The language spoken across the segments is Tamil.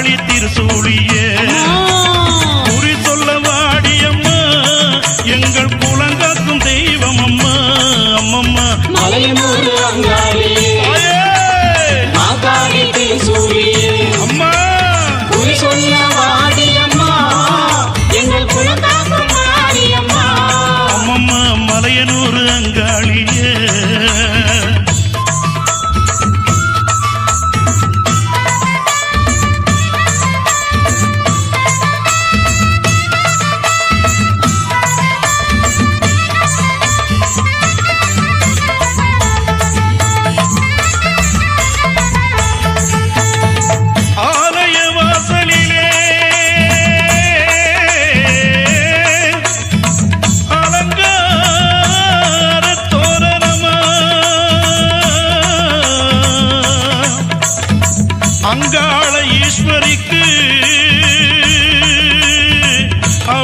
காளி திருசூழியே.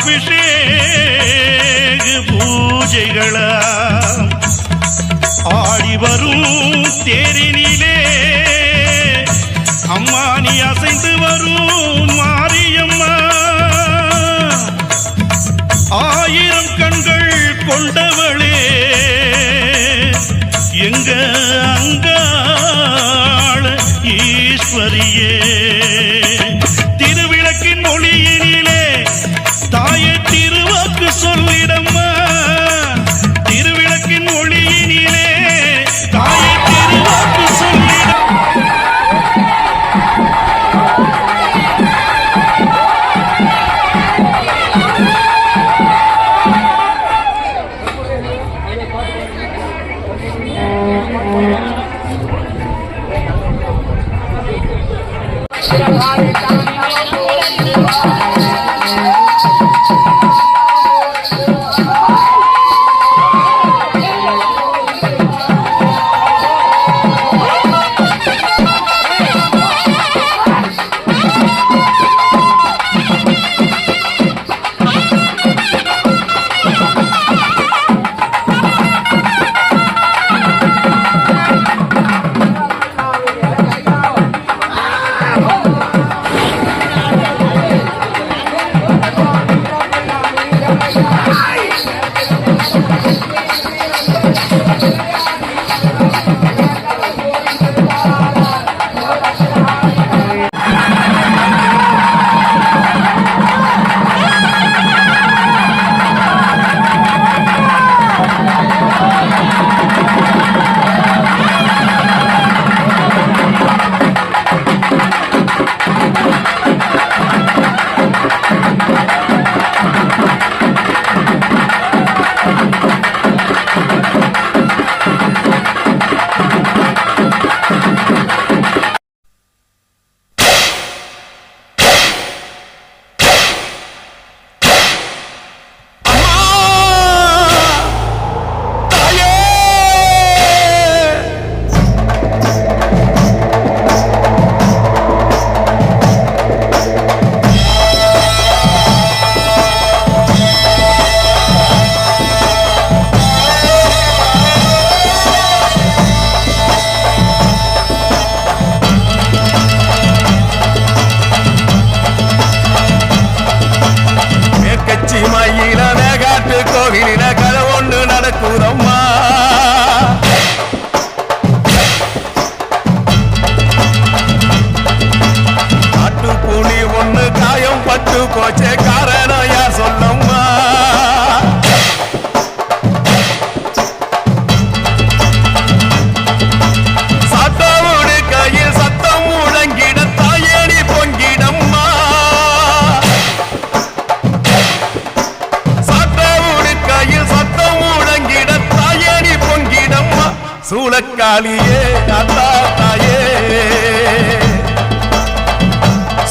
அபிஷேக பூஜைகளா ஆடி வரும் தேரினிலே அம்மானி அசைந்து வரும் மாரியம்மா. ஆயிரம் கண்கள் கொண்டவளே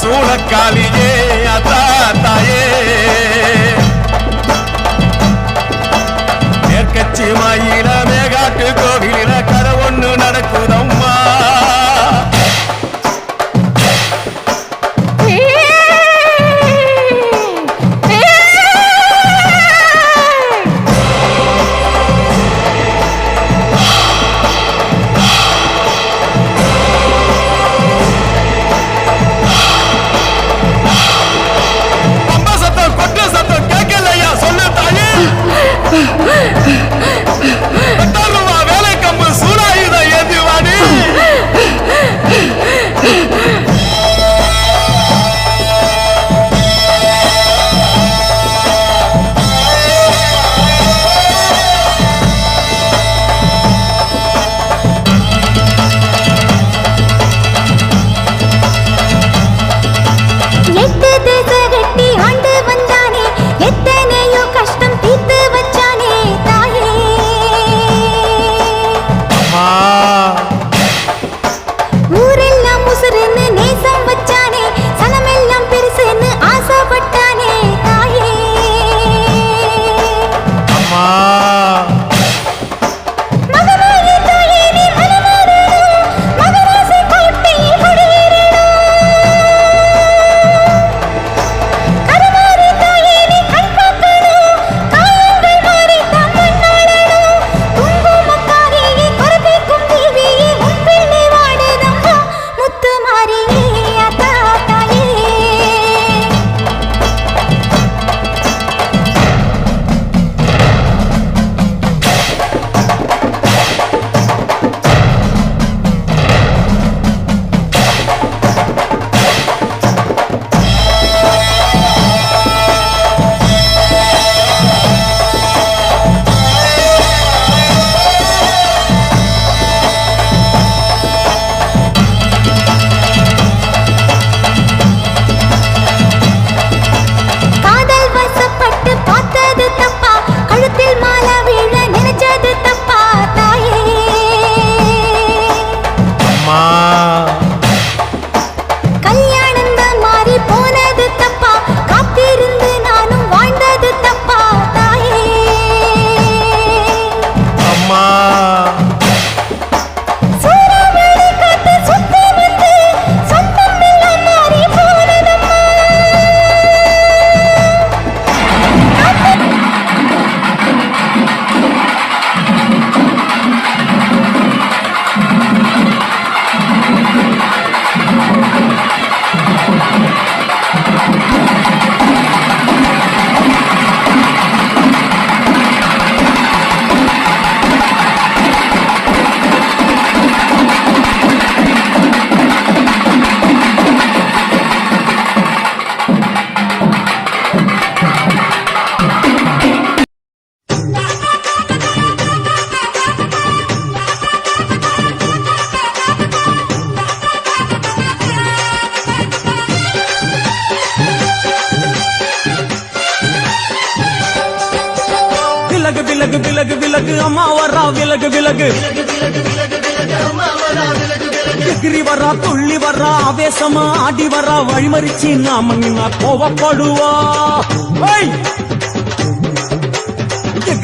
சூழக்காலியே அதாத்தா. விலகு விலகு விலகு அம்மா வரா விலகு விலகு. எகிரி வரா துள்ளி வரா ஆவேசமா ஆடி வரா வழிமறிச்சு நாம நின்னா கோவப்படுவா.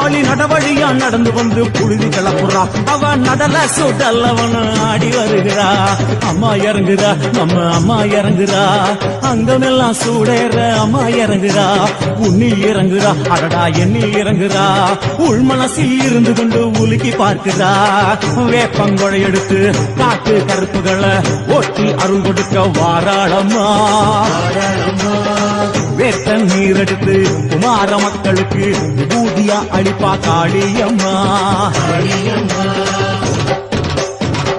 காளி நடவழியா நடந்து வந்து புழுதி கிளப்புறா அவ நடல சுடல் அவன் ஆடி வருகிறா. அம்மா இறங்குதா? நம்ம அம்மா இறங்குதா? அங்கமெல்லாம் சூடேற அம்மா இறங்குதா? உன்னில் இறங்குதா? அடடா எண்ணில் இறங்குதா? உள் இருந்து கொண்டு உலுக்கி பார்க்குதா? வேப்பங்கொழை எடுத்து காட்டு கருப்புகளை ஒட்டி அருள் கொடுக்க வாராளம்மா. வேர்த்த நீரெடுத்து குமார மக்களுக்கு விபூதியா அளிப்பா காளியம்மா.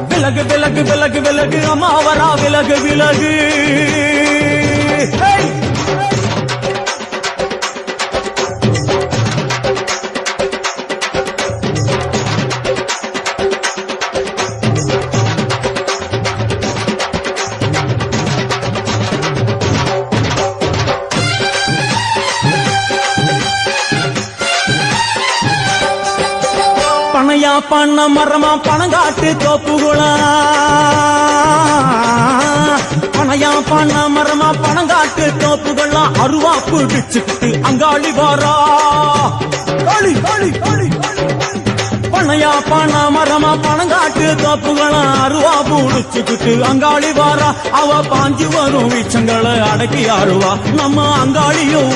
விலகு விலகு விலகு விலகு அம்மாவரா விலகு விலகு. பண்ண மரமா பணங்காட்டு தோப்புகுளா? பணையா பண்ண மரமா பணங்காட்டு தோப்புகள்லாம் அருவா பிச்சுக்கிட்டு அங்காளி வாரா. காளி காளி காளி காளி. பண்ண மரமா பணங்காட்டு தோப்புகளாம் அருவா பூடிச்சுக்கிட்டு அங்காளி வாரா. அவ பாஞ்சு வரும் வீச்சங்களை அடக்கி அருவா. நம்ம அங்காளியும்